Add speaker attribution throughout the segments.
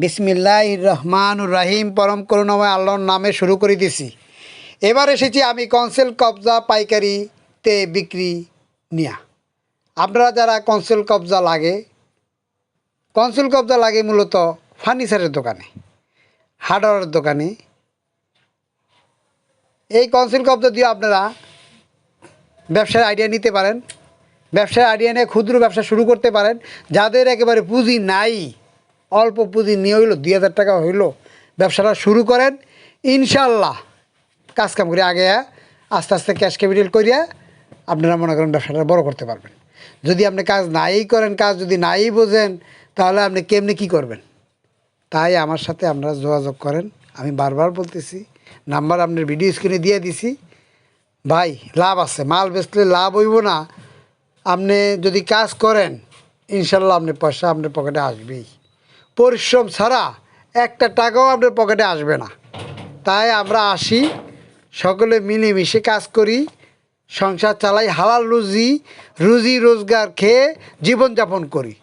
Speaker 1: বিসমিল্লাহ রহমান রাহিম, পরম করুণাময় আল্লাহর নামে শুরু করে দিছি। এবার এসেছি আমি কনসেল কবজা পাইকারিতে বিক্রি নিয়া। আপনারা যারা কনসেল কবজা লাগে, কনসেল কবজা লাগে মূলত ফার্নিচারের দোকানে হার্ডওয়ারের দোকানে। এই কনসেল কবজা দিয়ে আপনারা ব্যবসার আইডিয়া নিতে পারেন, ব্যবসার আইডিয়া নিয়ে ক্ষুদ্র ব্যবসা শুরু করতে পারেন। যাদের একেবারে পুঁজি নাই অল্প পুঁজি নিয়ে হইল, দুই হাজার টাকা হইল, ব্যবসাটা শুরু করেন ইনশাল্লাহ কাজ কাম করে আগে আস্তে আস্তে ক্যাশ ক্যাপিটাল করিয়া আপনারা মনে করেন ব্যবসাটা বড় করতে পারবেন। যদি আপনি কাজ নাই করেন, কাজ যদি নাই বোঝেন, তাহলে আপনি কেমনি কী করবেন? তাই আমার সাথে আপনারা যোগাযোগ করেন, আমি বারবার বলতেছি, নাম্বার আপনার ভিডিও স্ক্রিনে দিয়ে দিছি। ভাই, লাভ আছে, মাল বেচলে লাভ হইব না। আপনি যদি কাজ করেন ইনশাল্লাহ আপনি পয়সা আপনার পকেটে আসবেই। পরিশ্রম ছাড়া একটা টাকাও আপনার পকেটে আসবে না। তাই আমরা আসি, সকলে মিলেমিশে কাজ করি, সংসার চালাই, হালাল রুজি রুজি রোজগার খেয়ে জীবনযাপন করি।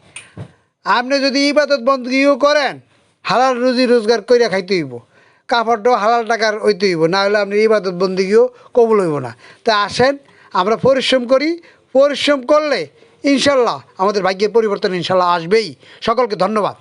Speaker 1: আপনি যদি ইবাদত বন্দীও করেন, হালাল রুজি রোজগার কইরা খাইতে হইব। কাপড়টাও হালাল টাকার হইতে হইব না হলে আপনি ইবাদত বন্দীও কবুল হইব না। তা আসেন, আমরা পরিশ্রম করি। পরিশ্রম করলে ইনশাল্লাহ আমাদের ভাগ্যের পরিবর্তন ইনশাল্লাহ আসবেই। সকলকে ধন্যবাদ।